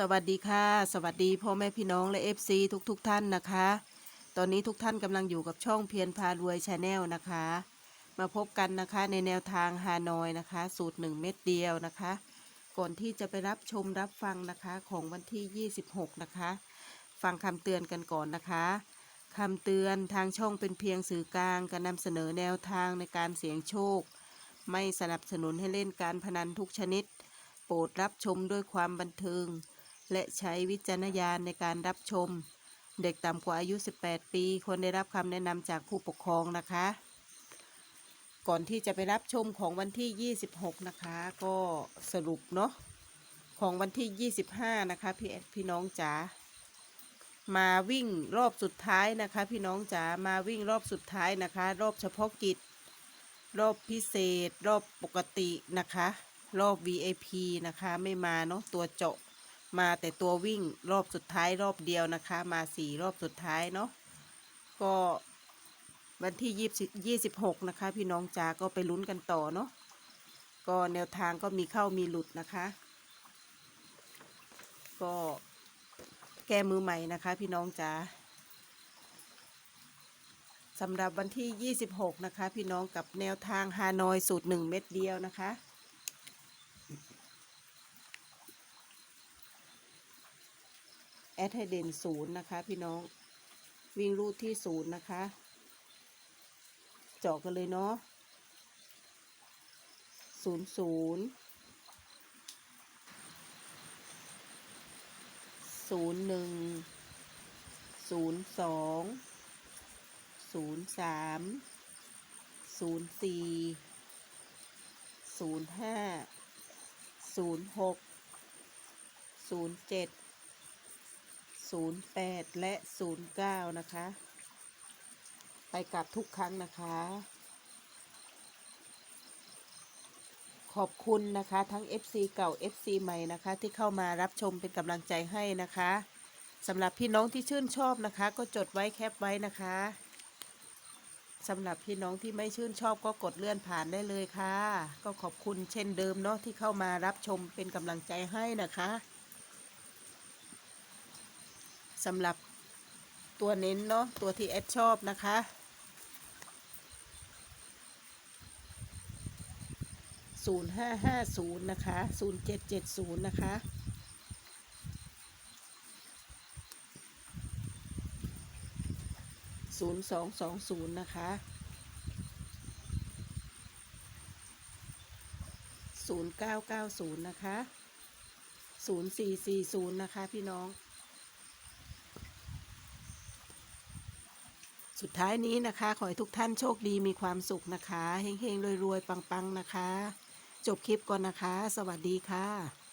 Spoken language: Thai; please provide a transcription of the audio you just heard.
สวัสดีค่ะ สวัสดีพ่อแม่พี่น้องและ FC ทุกทุกๆท่านนะคะ ตอนนี้ทุกท่านกำลังอยู่กับช่องเพียรพารวยชาแนลนะคะ มาพบกันนะคะในแนวทางฮานอยนะคะ สูตร 1 เม็ดเดียวนะคะ ก่อนที่จะไปรับชมรับฟังนะคะของวันที่ 26 นะคะ ฟังคำเตือนกันก่อนนะคะคำเตือนทางช่องเป็นเพียงสื่อกลางการนำเสนอแนวทางในการเสี่ยงโชค ไม่สนับสนุนให้เล่นการพนันทุกชนิด โปรดรับชมด้วยความบันเทิง และใช้วิจารณญาณในการรับชม เด็กต่ำกว่าอายุ 18 ปีควรได้รับคำแนะนำจากผู้ปกครองนะคะ ก่อนที่จะไปรับชมของวันที่ 26 นะคะ ก็สรุปเนาะของวันที่ 25 นะคะ พี่พี่น้องจ๋ามาวิ่งรอบสุดท้ายนะคะ พี่น้องจ๋ามาวิ่งรอบสุดท้ายนะคะ รอบเฉพาะกิจ รอบพิเศษ รอบปกตินะคะ รอบ VIP นะคะ ไม่มาเนาะตัวเจาะ มาแต่ตัววิ่งรอบสุดท้ายรอบเดียวนะคะ มาสี่รอบสุดท้ายเนาะก็วันที่ยี่สิบยี่สิบหกนะคะ พี่น้องจ๋าก็ไปลุ้นกันต่อเนาะก็แนวทางก็มีเข้ามีหลุดนะคะ ก็แก้มือใหม่นะคะ พี่น้องจ๋าสำหรับวันที่ 26 นะคะ พี่น้องกับแนวทางฮานอยสูตร 1 เม็ดเดียวนะคะ แอดให้เด่นศูนย์นะคะ พี่น้อง วิ่งรูดที่ศูนย์นะคะ เจาะกันเลยเนาะศูนย์ศูนย์ศูนย์หนึ่งศูนย์สองศูนย์สามศูนย์สี่ศูนย์ห้าศูนย์หกศูนย์เจ็ด 08 และ 09 นะคะ ไปกลับทุกครั้งนะคะ ขอบคุณนะคะทั้ง FC เก่า FC ใหม่นะคะ ที่เข้ามารับชมเป็นกำลังใจให้นะคะสำหรับพี่น้องที่ชื่นชอบนะคะ ก็จดไว้แคปไว้นะคะสำหรับพี่น้องที่ไม่ชื่นชอบก็กดเลื่อนผ่านได้เลยค่ะ ก็ขอบคุณเช่นเดิมเนาะที่เข้ามารับชมเป็นกำลังใจให้นะคะ สำหรับตัวเน้นเนาะตัวที่แอดชอบนะคะศูนย์ห้าห้าศูนย์นะคะศูนย์เจ็ดเจ็ดศูนย์นะคะศูนย์สองสองศูนย์นะคะศูนย์เก้าเก้าศูนย์นะคะศูนย์สี่สี่ศูนย์นะคะพี่น้อง สุดท้ายนี้นะคะ ขอให้ทุกท่านโชคดีมีความสุขนะคะเฮงๆรวยๆปังๆนะคะ จบคลิปก่อนนะคะ สวัสดีค่ะ